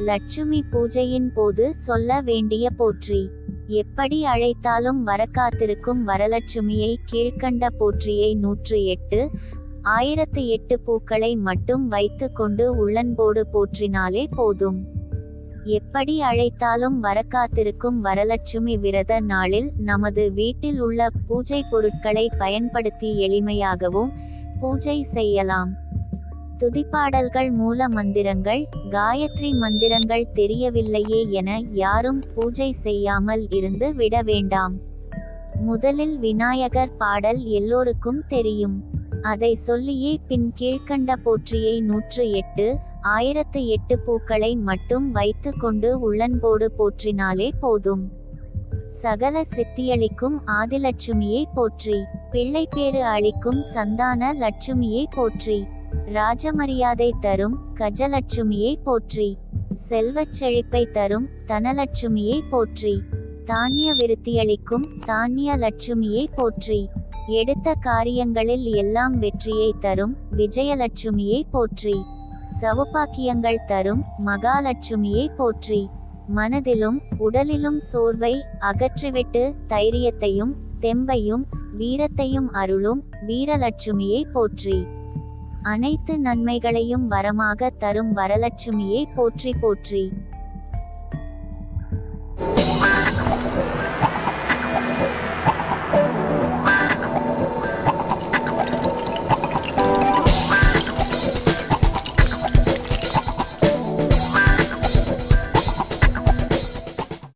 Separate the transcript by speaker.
Speaker 1: லட்சுமி பூஜையின் போது சொல்ல வேண்டிய போற்றி. எப்படி அழைத்தாலும் வரக்காத்திருக்கும் வரலட்சுமியை கீழ்க்கண்ட போற்றியை நூற்று எட்டு ஆயிரத்து எட்டு பூக்களை மட்டும் வைத்து கொண்டு உள்ளன்போடு போற்றினாலே போதும். எப்படி அழைத்தாலும் வரக்காத்திருக்கும் வரலட்சுமி விரத நாளில் நமது வீட்டில் உள்ள பூஜை பொருட்களை பயன்படுத்தி எளிமையாகவும் பூஜை செய்யலாம். துதிப்பாடல்கள் மூல மந்திரங்கள் காயத்ரி மந்திரங்கள் தெரியவில்லையே என யாரும் பூஜை செய்யாமல் இருந்து விட வேண்டாம். முதலில் விநாயகர் பாடல் எல்லோருக்கும் தெரியும். அதை சொல்லியே பின் கீழ்க்கண்ட போற்றியை நூற்று எட்டு ஆயிரத்து எட்டு பூக்களை மட்டும் வைத்து கொண்டு உள்ளன்போடு போற்றினாலே போதும். சகல சித்தியளிக்கும் ஆதிலட்சுமியை போற்றி பிள்ளைப்பேறு அளிக்கும் சந்தான லட்சுமியை போற்றி. ராஜமரியாதை தரும் கஜலட்சுமியை போற்றி. செல்வச் செழிப்பை தரும் தனலட்சுமியை போற்றி. தானிய விருத்தியளிக்கும் தானிய லட்சுமியை போற்றி. எடுத்த காரியங்களில் எல்லாம் வெற்றியை தரும் விஜயலட்சுமியை போற்றி. சவுபாக்கியங்கள் தரும் மகாலட்சுமியை போற்றி. மனதிலும் உடலிலும் சோர்வை அகற்றிவிட்டு தைரியத்தையும் தெம்பையும் வீரத்தையும் அருளும் வீரலட்சுமியை போற்றி. அனைத்து நன்மைகளையும் வரமாக தரும் வரலட்சுமியை போற்றி போற்றி.